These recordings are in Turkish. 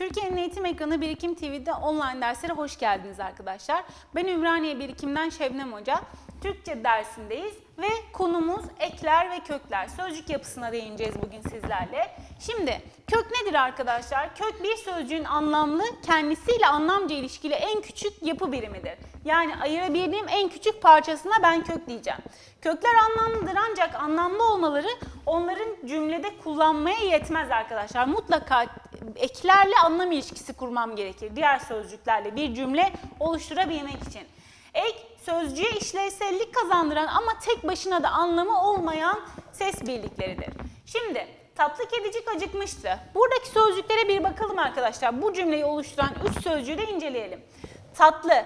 Türkiye'nin eğitim ekranı Birikim TV'de online derslere hoş geldiniz arkadaşlar. Ben Ümraniye Birikim'den Şebnem Hoca. Türkçe dersindeyiz ve konumuz ekler ve kökler. Sözcük yapısına değineceğiz bugün sizlerle. Şimdi kök nedir arkadaşlar? Kök bir sözcüğün anlamlı, kendisiyle anlamca ilişkili en küçük yapı birimidir. Yani ayırabildiğim en küçük parçasına ben kök diyeceğim. Kökler anlamlıdır ancak anlamlı olmaları onların cümlede kullanmaya yetmez arkadaşlar. Mutlaka eklerle anlam ilişkisi kurmam gerekir. Diğer sözcüklerle bir cümle oluşturabilmek için. Ek sözcüğe işlevsellik kazandıran ama tek başına da anlamı olmayan ses birlikleridir. Şimdi tatlı kedicik acıkmıştı. Buradaki sözcüklere bir bakalım arkadaşlar. Bu cümleyi oluşturan üç sözcüğü de inceleyelim. Tatlı,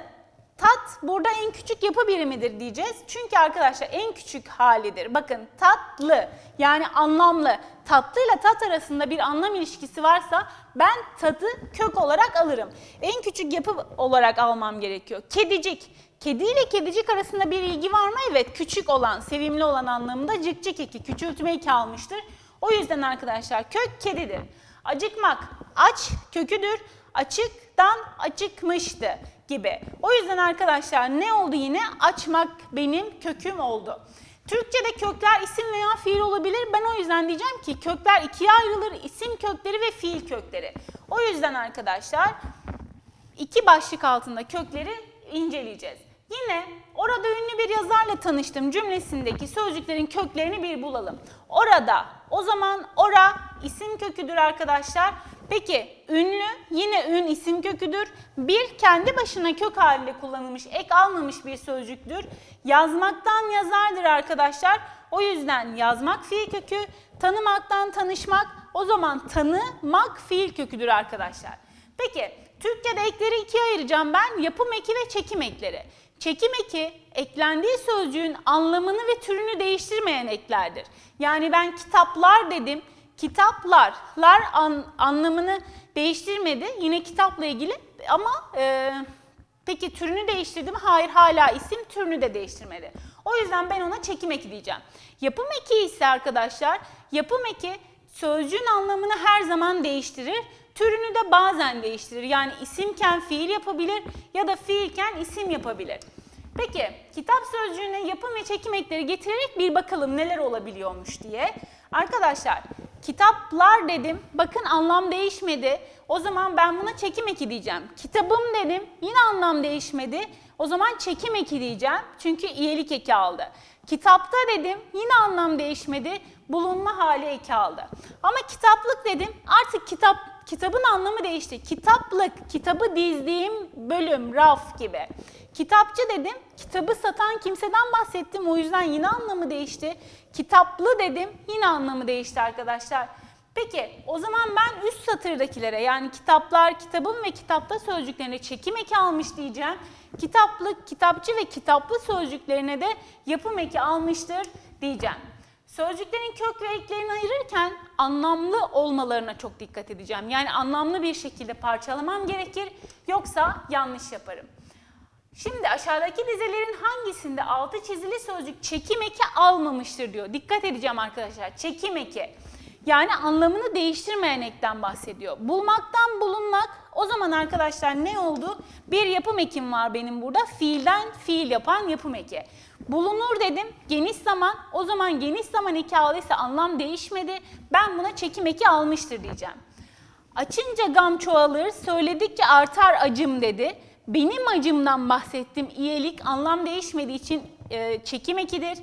Tat burada en küçük yapı birimidir diyeceğiz. Çünkü arkadaşlar en küçük halidir. Bakın tatlı yani anlamlı. Tatlı ile tat arasında bir anlam ilişkisi varsa ben tadı kök olarak alırım. En küçük yapı olarak almam gerekiyor. Kedicik. Kedi ile kedicik arasında bir ilgi var mı? Evet küçük olan, sevimli olan anlamında cıkcık eki, küçültme eki almıştır. O yüzden arkadaşlar kök kedidir. Acıkmak, aç köküdür. Açıktan acıkmıştı gibi. O yüzden arkadaşlar ne oldu yine? Açmak benim köküm oldu. Türkçe'de kökler isim veya fiil olabilir. Ben o yüzden diyeceğim ki kökler ikiye ayrılır. İsim kökleri ve fiil kökleri. O yüzden arkadaşlar iki başlık altında kökleri inceleyeceğiz. Yine orada ünlü bir yazarla tanıştım cümlesindeki sözcüklerin köklerini bir bulalım. Orada, o zaman ora isim köküdür arkadaşlar. Peki ünlü yine ün isim köküdür. Bir kendi başına kök halinde kullanılmış, ek almamış bir sözcüktür. Yazmaktan yazardır arkadaşlar. O yüzden yazmak fiil kökü, tanımaktan tanışmak, o zaman tanımak fiil köküdür arkadaşlar. Peki Türkçe'de ekleri ikiye ayıracağım ben. Yapım eki ve çekim ekleri. Çekim eki eklendiği sözcüğün anlamını ve türünü değiştirmeyen eklerdir. Yani ben kitaplar dedim. Kitaplar, lar an, anlamını değiştirmedi. Yine kitapla ilgili ama e, peki türünü değiştirdi mi? Hayır hala isim türünü de değiştirmedi. O yüzden ben ona çekim eki diyeceğim. Yapım eki ise arkadaşlar yapım eki sözcüğün anlamını her zaman değiştirir. Türünü de bazen değiştirir. Yani isimken fiil yapabilir ya da fiilken isim yapabilir. Peki kitap sözcüğüne yapım ve çekim ekleri getirerek bir bakalım neler olabiliyormuş diye. Arkadaşlar kitaplar dedim. Bakın anlam değişmedi. O zaman ben buna çekim eki diyeceğim. Kitabım dedim. Yine anlam değişmedi. O zaman çekim eki diyeceğim. Çünkü iyelik eki aldı. Kitapta dedim. Yine anlam değişmedi. Bulunma hali eki aldı. Ama kitaplık dedim. Artık kitap kitabın anlamı değişti. Kitaplık, kitabı dizdiğim bölüm, raf gibi. Kitapçı dedim, kitabı satan kimseden bahsettim. O yüzden yine anlamı değişti. Kitaplı dedim, yine anlamı değişti arkadaşlar. Peki o zaman ben üst satırdakilere yani kitaplar, kitabın ve kitapta sözcüklerine çekim eki almış diyeceğim. Kitaplık, kitapçı ve kitaplı sözcüklerine de yapım eki almıştır diyeceğim. Sözcüklerin kök ve eklerini ayırırken anlamlı olmalarına çok dikkat edeceğim. Yani anlamlı bir şekilde parçalamam gerekir yoksa yanlış yaparım. Şimdi aşağıdaki dizelerin hangisinde altı çizili sözcük çekim eki almamıştır diyor. Dikkat edeceğim arkadaşlar. Çekim eki. Yani anlamını değiştirmeyen ekten bahsediyor. Bulmaktan bulunmak o zaman arkadaşlar ne oldu? Bir yapım ekim var benim burada. Fiilden fiil yapan yapım eki. Bulunur dedim. Geniş zaman. O zaman geniş zaman aldıysa anlam değişmedi. Ben buna çekim eki almıştır diyeceğim. Açınca gam çoğalır, söyledikçe artar acım dedi. Benim acımdan bahsettim. İyilik anlam değişmediği için e, çekim ekidir.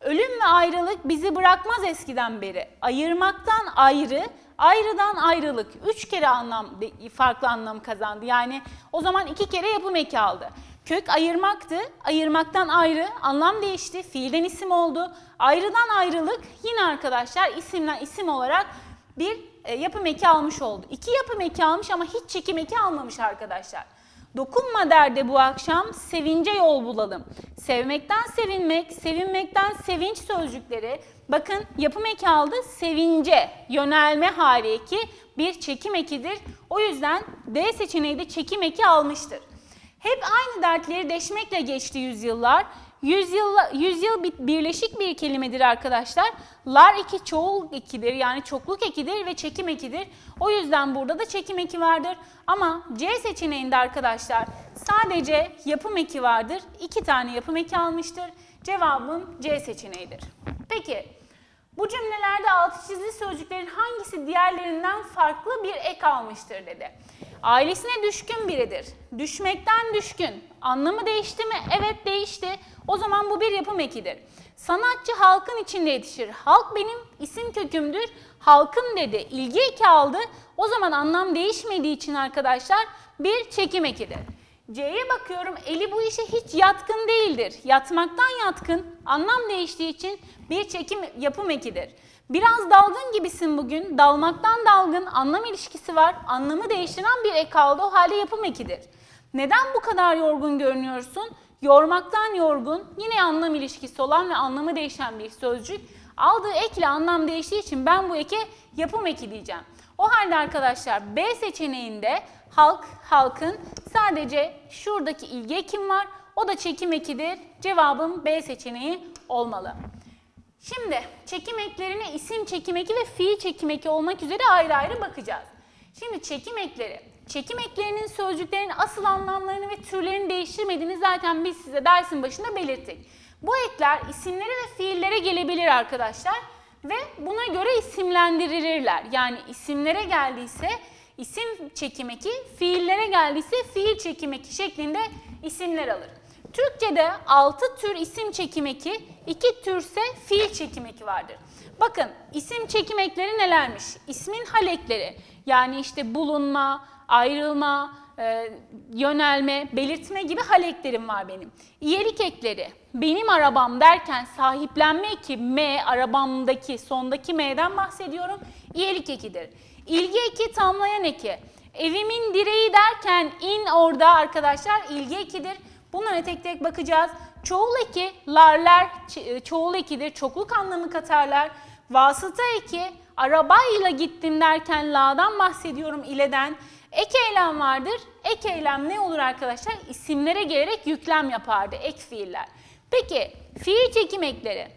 Ölüm ve ayrılık bizi bırakmaz eskiden beri. Ayırmaktan ayrı, ayrıdan ayrılık. Üç kere anlam farklı anlam kazandı. Yani o zaman iki kere yapım eki aldı. Kök ayırmaktı. Ayırmaktan ayrı, anlam değişti. Fiilden isim oldu. Ayrıdan ayrılık yine arkadaşlar isimden isim olarak bir e, yapım eki almış oldu. İki yapım eki almış ama hiç çekim eki almamış arkadaşlar. Dokunma derdi bu akşam, sevince yol bulalım. Sevmekten sevinmek, sevinmekten sevinç sözcükleri. Bakın yapım eki aldı, sevince, yönelme hali eki bir çekim ekidir. O yüzden D seçeneği de çekim eki almıştır. Hep aynı dertleri deşmekle geçti yüzyıllar. Yüzyıl, yüzyıl bir- birleşik bir kelimedir arkadaşlar. Lar eki çoğul ekidir yani çokluk ekidir ve çekim ekidir. O yüzden burada da çekim eki vardır. Ama C seçeneğinde arkadaşlar sadece yapım eki vardır. İki tane yapım eki almıştır. Cevabım C seçeneğidir. Peki bu cümlelerde altı çizili sözcüklerin hangisi diğerlerinden farklı bir ek almıştır dedi. Ailesine düşkün biridir. Düşmekten düşkün. Anlamı değişti mi? Evet değişti. O zaman bu bir yapım ekidir. Sanatçı halkın içinde yetişir. Halk benim isim kökümdür. Halkın dedi. İlgi eki aldı. O zaman anlam değişmediği için arkadaşlar bir çekim ekidir. C'ye bakıyorum eli bu işe hiç yatkın değildir. Yatmaktan yatkın, anlam değiştiği için bir çekim yapım ekidir. Biraz dalgın gibisin bugün, dalmaktan dalgın, anlam ilişkisi var, anlamı değiştiren bir ek aldı, o halde yapım ekidir. Neden bu kadar yorgun görünüyorsun? Yormaktan yorgun, yine anlam ilişkisi olan ve anlamı değişen bir sözcük. Aldığı ekle anlam değiştiği için ben bu eke yapım eki diyeceğim. O halde arkadaşlar B seçeneğinde halk, halkın sadece şuradaki ilgi ekim var. O da çekim ekidir. Cevabım B seçeneği olmalı. Şimdi çekim eklerine isim çekim eki ve fiil çekim eki olmak üzere ayrı ayrı bakacağız. Şimdi çekim ekleri. Çekim eklerinin sözcüklerin asıl anlamlarını ve türlerini değiştirmediğini zaten biz size dersin başında belirttik. Bu ekler isimlere ve fiillere gelebilir arkadaşlar ve buna göre isimlendirilirler. Yani isimlere geldiyse isim çekim eki, fiillere geldiyse fiil çekim eki şeklinde isimler alır. Türkçe'de 6 tür isim çekim eki, 2 türse fiil çekim eki vardır. Bakın isim çekim ekleri nelermiş? İsmin hal ekleri yani işte bulunma, ayrılma, e, yönelme, belirtme gibi hal eklerim var benim. İyelik ekleri benim arabam derken sahiplenme eki M arabamdaki sondaki M'den bahsediyorum. İyelik ekidir. İlgi eki tamlayan eki. Evimin direği derken in orada arkadaşlar ilgi ekidir. Bunlara tek tek bakacağız. Çoğul eki, larler ç- çoğul ekidir. Çokluk anlamı katarlar. Vasıta eki, arabayla gittim derken la'dan bahsediyorum ileden. Ek eylem vardır. Ek eylem ne olur arkadaşlar? İsimlere gelerek yüklem yapardı. Ek fiiller. Peki fiil çekim ekleri.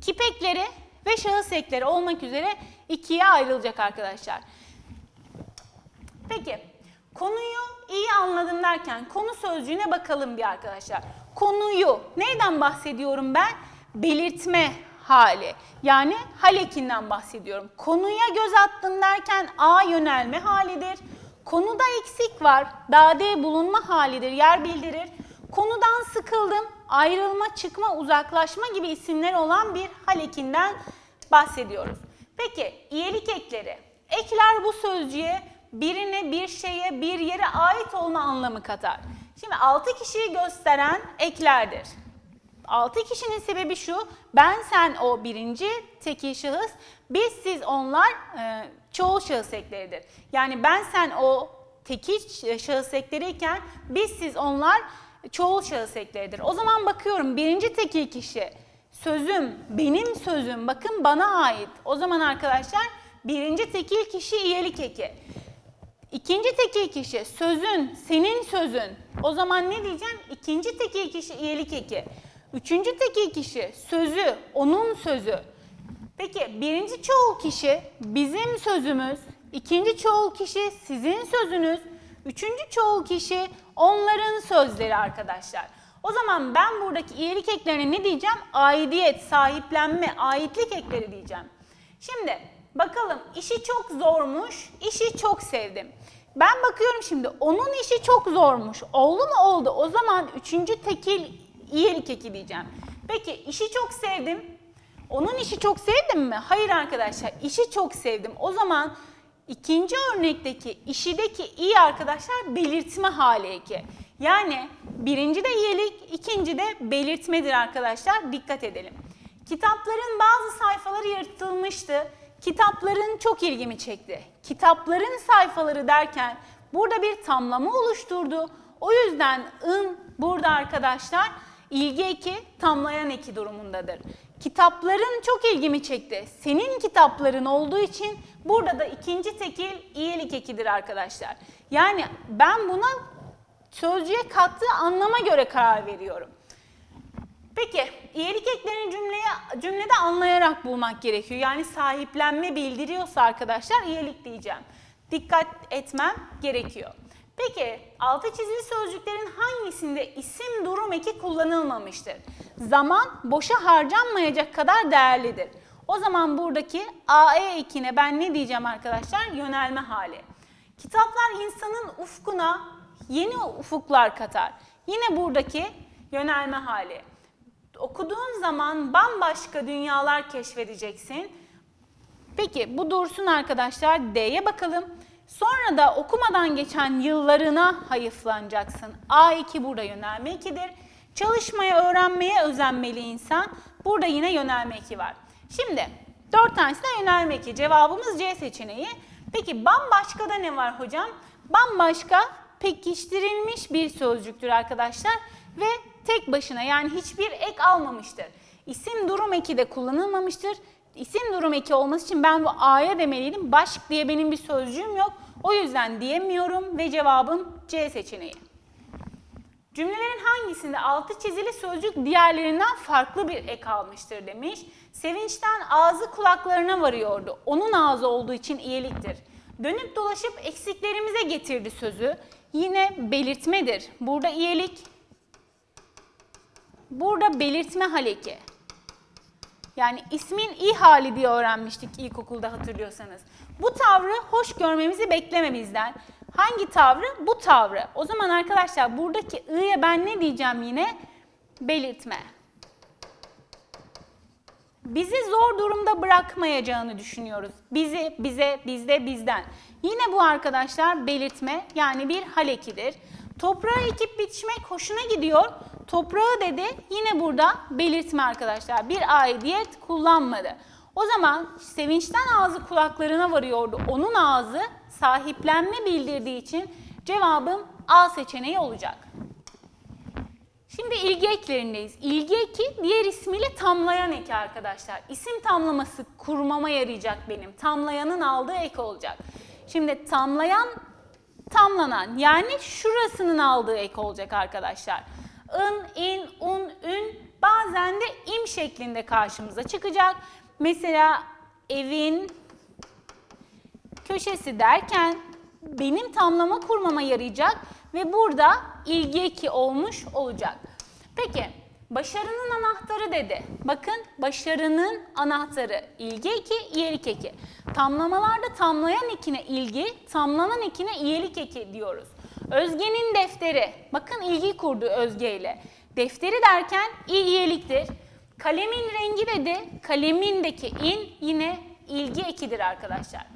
Kip ekleri ve şahıs ekleri olmak üzere ikiye ayrılacak arkadaşlar. Peki konuyu iyi anladım derken konu sözcüğüne bakalım bir arkadaşlar. Konuyu neyden bahsediyorum ben? Belirtme hali. Yani hal ekinden bahsediyorum. Konuya göz attın derken A yönelme halidir. Konuda eksik var. Dade bulunma halidir. Yer bildirir. Konudan sıkıldım. Ayrılma, çıkma, uzaklaşma gibi isimler olan bir hal ekinden bahsediyoruz. Peki iyelik ekleri. Ekler bu sözcüğe birine, bir şeye, bir yere ait olma anlamı katar. Şimdi altı kişiyi gösteren eklerdir. Altı kişinin sebebi şu, ben, sen, o birinci tekil şahıs, biz, siz, onlar e, çoğul şahıs ekleridir. Yani ben, sen, o tekil ş- şahıs ekleriyken biz, siz, onlar çoğul şahıs ekleridir. O zaman bakıyorum birinci tekil kişi, sözüm, benim sözüm, bakın bana ait. O zaman arkadaşlar birinci tekil kişi iyelik eki. İkinci tekil kişi sözün, senin sözün. O zaman ne diyeceğim? İkinci tekil kişi iyelik eki. Üçüncü tekil kişi sözü, onun sözü. Peki birinci çoğul kişi bizim sözümüz. ikinci çoğul kişi sizin sözünüz. Üçüncü çoğul kişi onların sözleri arkadaşlar. O zaman ben buradaki iyilik eklerine ne diyeceğim? Aidiyet, sahiplenme, aitlik ekleri diyeceğim. Şimdi bakalım işi çok zormuş, işi çok sevdim. Ben bakıyorum şimdi onun işi çok zormuş. Oldu mu oldu. O zaman üçüncü tekil iyilik eki diyeceğim. Peki işi çok sevdim. Onun işi çok sevdim mi? Hayır arkadaşlar işi çok sevdim. O zaman ikinci örnekteki işideki iyi arkadaşlar belirtme hali eki. Yani birinci de iyilik, ikinci de belirtmedir arkadaşlar. Dikkat edelim. Kitapların bazı sayfaları yırtılmıştı. Kitapların çok ilgimi çekti. Kitapların sayfaları derken burada bir tamlama oluşturdu. O yüzden ın burada arkadaşlar ilgi eki tamlayan eki durumundadır. Kitapların çok ilgimi çekti. Senin kitapların olduğu için burada da ikinci tekil iyilik ekidir arkadaşlar. Yani ben buna sözcüğe kattığı anlama göre karar veriyorum. Peki, iyilik eklerini cümleye, cümlede anlayarak bulmak gerekiyor. Yani sahiplenme bildiriyorsa arkadaşlar iyilik diyeceğim. Dikkat etmem gerekiyor. Peki, altı çizili sözcüklerin hangisinde isim durum eki kullanılmamıştır? Zaman boşa harcanmayacak kadar değerlidir. O zaman buradaki AE ekine ben ne diyeceğim arkadaşlar? Yönelme hali. Kitaplar insanın ufkuna yeni ufuklar katar. Yine buradaki yönelme hali. Okuduğun zaman bambaşka dünyalar keşfedeceksin. Peki bu dursun arkadaşlar. D'ye bakalım. Sonra da okumadan geçen yıllarına hayıflanacaksın. A2 burada yönelme 2'dir. Çalışmaya, öğrenmeye özenmeli insan. Burada yine yönelme 2 var. Şimdi dört tanesi de yönelme 2. Cevabımız C seçeneği. Peki bambaşka da ne var hocam? Bambaşka pekiştirilmiş bir sözcüktür arkadaşlar ve tek başına yani hiçbir ek almamıştır. İsim durum eki de kullanılmamıştır. İsim durum eki olması için ben bu A'ya demeliydim. Başk diye benim bir sözcüğüm yok. O yüzden diyemiyorum ve cevabım C seçeneği. Cümlelerin hangisinde altı çizili sözcük diğerlerinden farklı bir ek almıştır demiş. Sevinçten ağzı kulaklarına varıyordu. Onun ağzı olduğu için iyiliktir. Dönüp dolaşıp eksiklerimize getirdi sözü. Yine belirtmedir. Burada iyilik, burada belirtme haleki. Yani ismin iyi hali diye öğrenmiştik ilkokulda hatırlıyorsanız. Bu tavrı hoş görmemizi bekleme bizden. Hangi tavrı? Bu tavrı. O zaman arkadaşlar buradaki i'ye ben ne diyeceğim yine? Belirtme. Bizi zor durumda bırakmayacağını düşünüyoruz. Bizi, bize, bizde, bizden. Yine bu arkadaşlar belirtme yani bir halekidir. Toprağı ekip biçmek hoşuna gidiyor. Toprağı dedi yine burada belirtme arkadaşlar. Bir aidiyet kullanmadı. O zaman sevinçten ağzı kulaklarına varıyordu. Onun ağzı sahiplenme bildirdiği için cevabım A seçeneği olacak. Şimdi ilgi eklerindeyiz. İlgi eki diğer ismiyle tamlayan eki arkadaşlar. İsim tamlaması kurmama yarayacak benim. Tamlayanın aldığı ek olacak. Şimdi tamlayan, tamlanan yani şurasının aldığı ek olacak arkadaşlar. In, in, un, ün bazen de im şeklinde karşımıza çıkacak. Mesela evin köşesi derken benim tamlama kurmama yarayacak ve burada ilgi eki olmuş olacak. Peki başarının anahtarı dedi. Bakın başarının anahtarı ilgi eki, iyilik eki. Tamlamalarda tamlayan ekine ilgi, tamlanan ekine iyilik eki diyoruz. Özge'nin defteri. Bakın ilgi kurdu Özge ile. Defteri derken iyiliktir. Kalemin rengi dedi. Kalemindeki in yine ilgi ekidir arkadaşlar.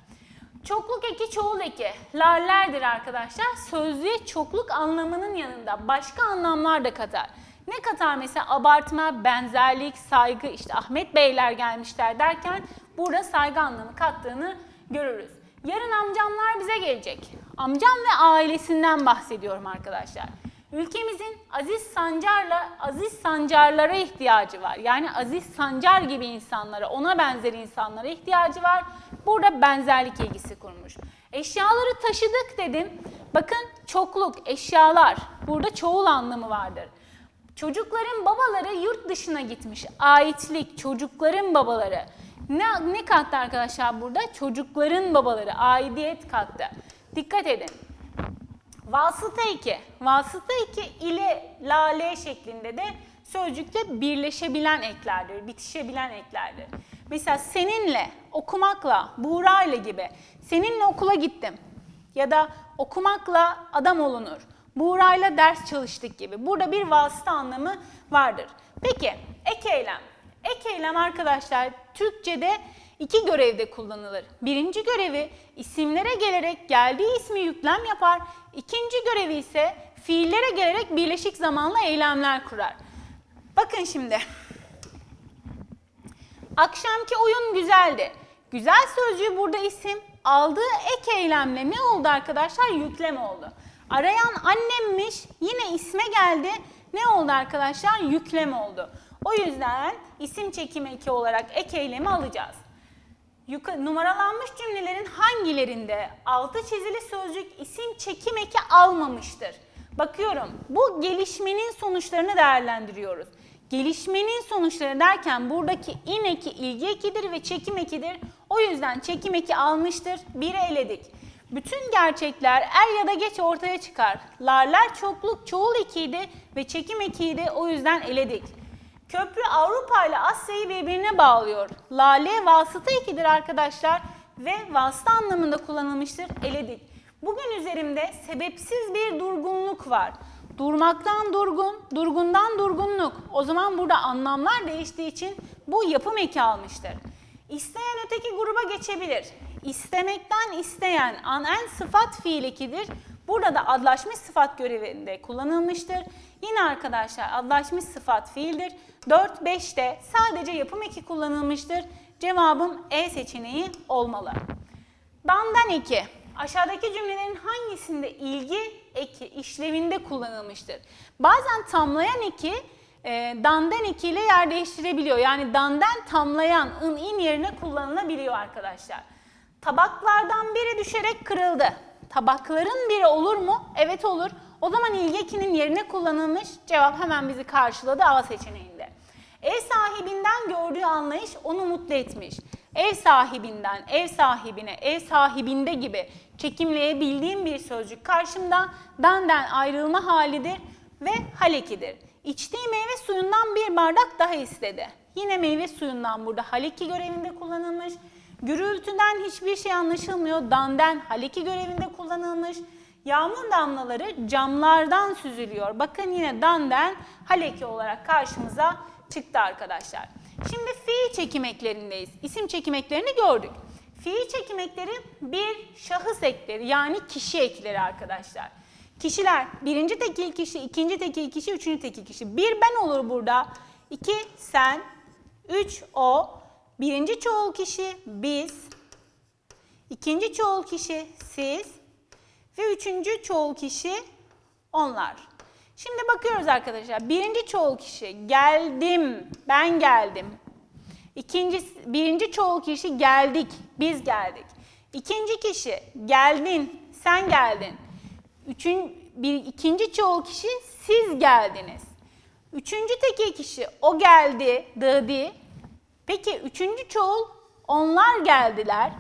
Çokluk eki çoğul eki lallerdir arkadaşlar. Sözlüğe çokluk anlamının yanında başka anlamlar da katar. Ne katar mesela abartma, benzerlik, saygı işte Ahmet Beyler gelmişler derken burada saygı anlamı kattığını görürüz. Yarın amcamlar bize gelecek. Amcam ve ailesinden bahsediyorum arkadaşlar. Ülkemizin Aziz Sancar'la Aziz Sancarlara ihtiyacı var. Yani Aziz Sancar gibi insanlara, ona benzer insanlara ihtiyacı var. Burada benzerlik ilgisi kurmuş. Eşyaları taşıdık dedim. Bakın çokluk, eşyalar. Burada çoğul anlamı vardır. Çocukların babaları yurt dışına gitmiş. Aitlik, çocukların babaları. Ne, ne kattı arkadaşlar burada? Çocukların babaları, aidiyet kattı. Dikkat edin. Vasıta 2. Vasıta 2 ile lale şeklinde de sözcükte birleşebilen eklerdir, bitişebilen eklerdir. Mesela seninle, okumakla, buğrayla gibi. Seninle okula gittim. Ya da okumakla adam olunur. Buğrayla ders çalıştık gibi. Burada bir vasıta anlamı vardır. Peki ek eylem. Ek eylem arkadaşlar Türkçe'de iki görevde kullanılır. Birinci görevi isimlere gelerek geldiği ismi yüklem yapar. İkinci görevi ise fiillere gelerek birleşik zamanlı eylemler kurar. Bakın şimdi. Akşamki oyun güzeldi. Güzel sözcüğü burada isim. Aldığı ek eylemle ne oldu arkadaşlar? Yüklem oldu. Arayan annemmiş. Yine isme geldi. Ne oldu arkadaşlar? Yüklem oldu. O yüzden isim çekim eki olarak ek eylemi alacağız. Numaralanmış cümlelerin hangilerinde altı çizili sözcük isim çekim eki almamıştır? Bakıyorum. Bu gelişmenin sonuçlarını değerlendiriyoruz. Gelişmenin sonuçları derken buradaki in eki ilgi ekidir ve çekim ekidir. O yüzden çekim eki almıştır. Biri eledik. Bütün gerçekler er ya da geç ortaya çıkar. Larlar çokluk çoğul ekiydi ve çekim ekiydi. O yüzden eledik. Köprü Avrupa ile Asya'yı birbirine bağlıyor. Lale vasıta ekidir arkadaşlar ve vasıta anlamında kullanılmıştır. Eledik. Bugün üzerimde sebepsiz bir durgunluk var. Durmaktan durgun, durgundan durgunluk. O zaman burada anlamlar değiştiği için bu yapım eki almıştır. İsteyen öteki gruba geçebilir. İstemekten isteyen anen sıfat fiil ekidir. Burada da adlaşmış sıfat görevinde kullanılmıştır. Yine arkadaşlar adlaşmış sıfat fiildir. 4, 5'te sadece yapım eki kullanılmıştır. Cevabım E seçeneği olmalı. Dandan eki. Aşağıdaki cümlelerin hangisinde ilgi eki işlevinde kullanılmıştır? Bazen tamlayan eki e, dandan eki ile yer değiştirebiliyor. Yani dandan tamlayan ın in yerine kullanılabiliyor arkadaşlar. Tabaklardan biri düşerek kırıldı. Tabakların biri olur mu? Evet olur. O zaman ilgi ekinin yerine kullanılmış. Cevap hemen bizi karşıladı A seçeneğinde. Ev sahibinden gördüğü anlayış onu mutlu etmiş. Ev sahibinden, ev sahibine, ev sahibinde gibi çekimleyebildiğim bir sözcük karşımda benden ayrılma halidir ve halekidir. İçtiği meyve suyundan bir bardak daha istedi. Yine meyve suyundan burada haleki görevinde kullanılmış. Gürültüden hiçbir şey anlaşılmıyor. Danden haleki görevinde kullanılmış. Yağmur damlaları camlardan süzülüyor. Bakın yine danden haleki olarak karşımıza çıktı arkadaşlar. Şimdi fiil çekim eklerindeyiz. İsim çekim eklerini gördük. Fiil çekim ekleri bir şahıs ekleri yani kişi ekleri arkadaşlar. Kişiler birinci tekil kişi, ikinci tekil kişi, üçüncü tekil kişi. Bir ben olur burada. İki sen, üç o. Birinci çoğul kişi biz. İkinci çoğul kişi siz. Ve üçüncü çoğul kişi onlar. Şimdi bakıyoruz arkadaşlar. Birinci çoğul kişi geldim, ben geldim. İkinci, birinci çoğul kişi geldik, biz geldik. İkinci kişi geldin, sen geldin. Üçün, bir, ikinci çoğul kişi siz geldiniz. Üçüncü tekil kişi o geldi, dıdi. Peki üçüncü çoğul onlar geldiler.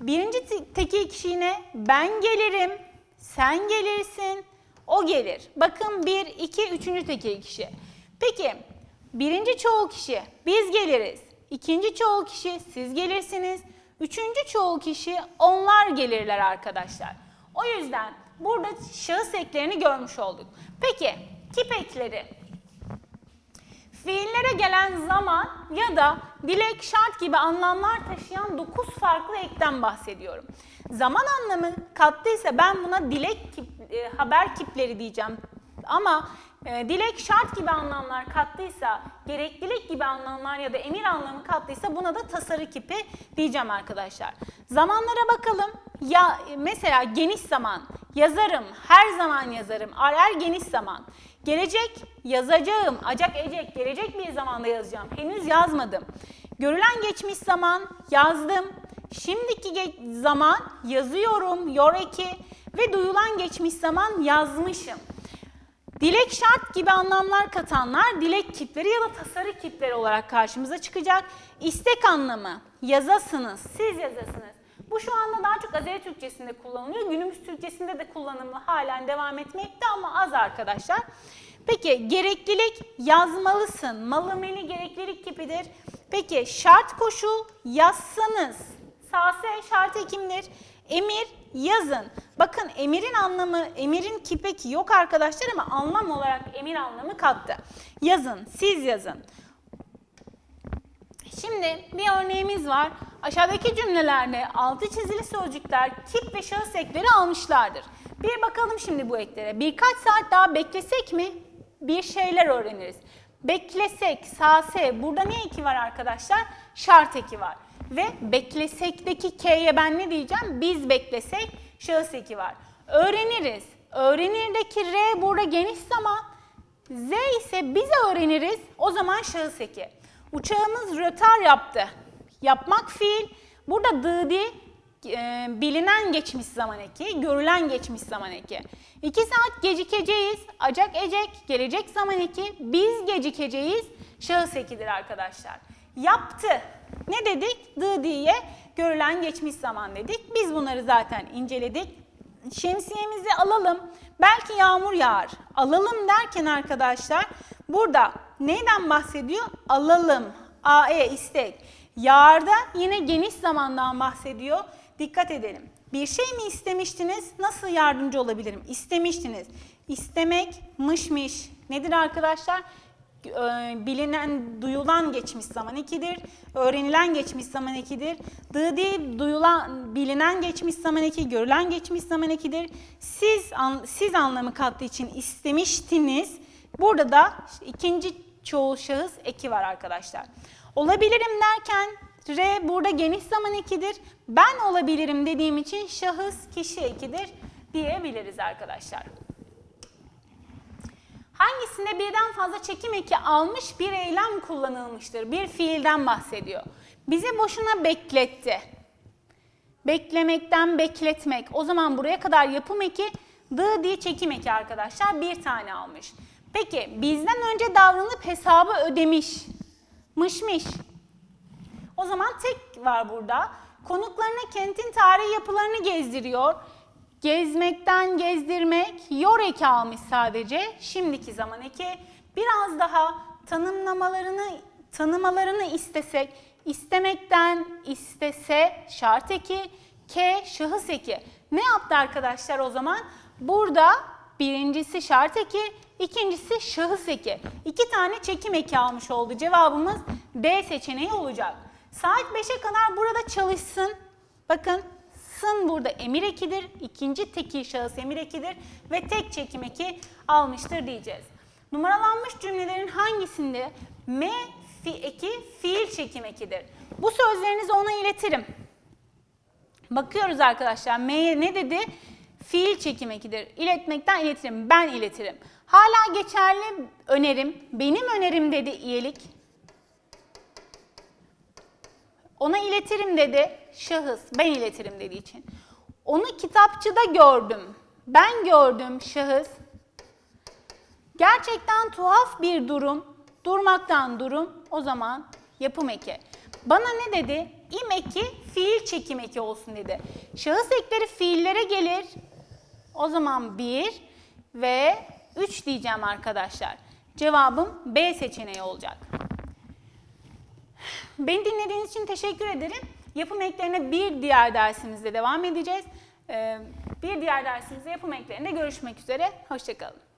Birinci te- tekil kişi yine ben gelirim, sen gelirsin, o gelir. Bakın bir, iki, üçüncü tekil kişi. Peki birinci çoğul kişi biz geliriz. İkinci çoğul kişi siz gelirsiniz. Üçüncü çoğul kişi onlar gelirler arkadaşlar. O yüzden burada şahıs eklerini görmüş olduk. Peki kip ekleri. Fiillere gelen zaman ya da dilek, şart gibi anlamlar taşıyan 9 farklı ekten bahsediyorum. Zaman anlamı kattıysa ben buna dilek e, haber kipleri diyeceğim. Ama e, dilek şart gibi anlamlar kattıysa, gereklilik gibi anlamlar ya da emir anlamı kattıysa buna da tasarı kipi diyeceğim arkadaşlar. Zamanlara bakalım. Ya e, mesela geniş zaman, yazarım, her zaman yazarım, arar geniş zaman. Gelecek, yazacağım, acak ecek, gelecek bir zamanda yazacağım. Henüz yazmadım. Görülen geçmiş zaman, yazdım. Şimdiki zaman yazıyorum, yor eki ve duyulan geçmiş zaman yazmışım. Dilek şart gibi anlamlar katanlar dilek kipleri ya da tasarı kipleri olarak karşımıza çıkacak. İstek anlamı yazasınız, siz yazasınız. Bu şu anda daha çok Azeri Türkçesinde kullanılıyor. Günümüz Türkçesinde de kullanımı halen devam etmekte ama az arkadaşlar. Peki gereklilik yazmalısın. Malımeli gereklilik kipidir. Peki şart koşul yazsanız. Sase şart ekimdir. Emir yazın. Bakın emirin anlamı, emirin kipeki yok arkadaşlar ama anlam olarak emir anlamı kattı. Yazın, siz yazın. Şimdi bir örneğimiz var. Aşağıdaki cümlelerde altı çizili sözcükler kip ve şahıs ekleri almışlardır. Bir bakalım şimdi bu eklere. Birkaç saat daha beklesek mi bir şeyler öğreniriz. Beklesek, sase, burada ne eki var arkadaşlar? Şart eki var. Ve beklesekteki K'ye ben ne diyeceğim? Biz beklesek şahıs eki var. Öğreniriz. Öğrenirdeki R burada geniş zaman. Z ise biz öğreniriz. O zaman şahıs eki. Uçağımız rötar yaptı. Yapmak fiil. Burada dıdi e, bilinen geçmiş zaman eki, görülen geçmiş zaman eki. 2 saat gecikeceğiz, acak ecek, gelecek zaman eki, biz gecikeceğiz, şahıs ekidir arkadaşlar. Yaptı. Ne dedik? Dı diye görülen geçmiş zaman dedik. Biz bunları zaten inceledik. Şemsiyemizi alalım. Belki yağmur yağar. Alalım derken arkadaşlar burada neyden bahsediyor? Alalım. AE istek. Yağarda yine geniş zamandan bahsediyor. Dikkat edelim. Bir şey mi istemiştiniz? Nasıl yardımcı olabilirim? İstemiştiniz. İstemek mışmış. Nedir arkadaşlar? Ee, bilinen, duyulan geçmiş zaman ikidir. Öğrenilen geçmiş zaman ikidir. Dı değil, duyulan, bilinen geçmiş zaman iki, görülen geçmiş zaman ikidir. Siz, an, siz anlamı kattığı için istemiştiniz. Burada da ikinci çoğul şahıs eki var arkadaşlar. Olabilirim derken R burada geniş zaman ekidir. Ben olabilirim dediğim için şahıs kişi ekidir diyebiliriz arkadaşlar. Hangisinde birden fazla çekim eki almış bir eylem kullanılmıştır? Bir fiilden bahsediyor. Bizi boşuna bekletti. Beklemekten bekletmek. O zaman buraya kadar yapım eki, dı diye çekim eki arkadaşlar bir tane almış. Peki bizden önce davranıp hesabı ödemiş. Mışmış. O zaman tek var burada. Konuklarına kentin tarihi yapılarını gezdiriyor. Gezmekten gezdirmek, yor eki almış sadece. Şimdiki zaman eki. Biraz daha tanımlamalarını tanımalarını istesek, istemekten istese şart eki, ke şahıs eki. Ne yaptı arkadaşlar o zaman? Burada birincisi şart eki, ikincisi şahıs eki. İki tane çekim eki almış oldu. Cevabımız D seçeneği olacak. Saat 5'e kadar burada çalışsın. Bakın sın burada emir ekidir. İkinci tekil şahıs emir ekidir ve tek çekim eki almıştır diyeceğiz. Numaralanmış cümlelerin hangisinde M fi eki fiil çekim ekidir? Bu sözlerinizi ona iletirim. Bakıyoruz arkadaşlar. M'ye ne dedi? Fiil çekim ekidir. İletmekten iletirim. Ben iletirim. Hala geçerli önerim. Benim önerim dedi iyilik. Ona iletirim dedi. Şahıs. Ben iletirim dediği için. Onu kitapçıda gördüm. Ben gördüm şahıs. Gerçekten tuhaf bir durum. Durmaktan durum. O zaman yapım eki. Bana ne dedi? İm eki fiil çekim eki olsun dedi. Şahıs ekleri fiillere gelir. O zaman 1 ve 3 diyeceğim arkadaşlar. Cevabım B seçeneği olacak. Beni dinlediğiniz için teşekkür ederim. Yapım eklerine bir diğer dersimizde devam edeceğiz. Ee, Bir diğer dersimizde yapım eklerinde görüşmek üzere. Hoşçakalın.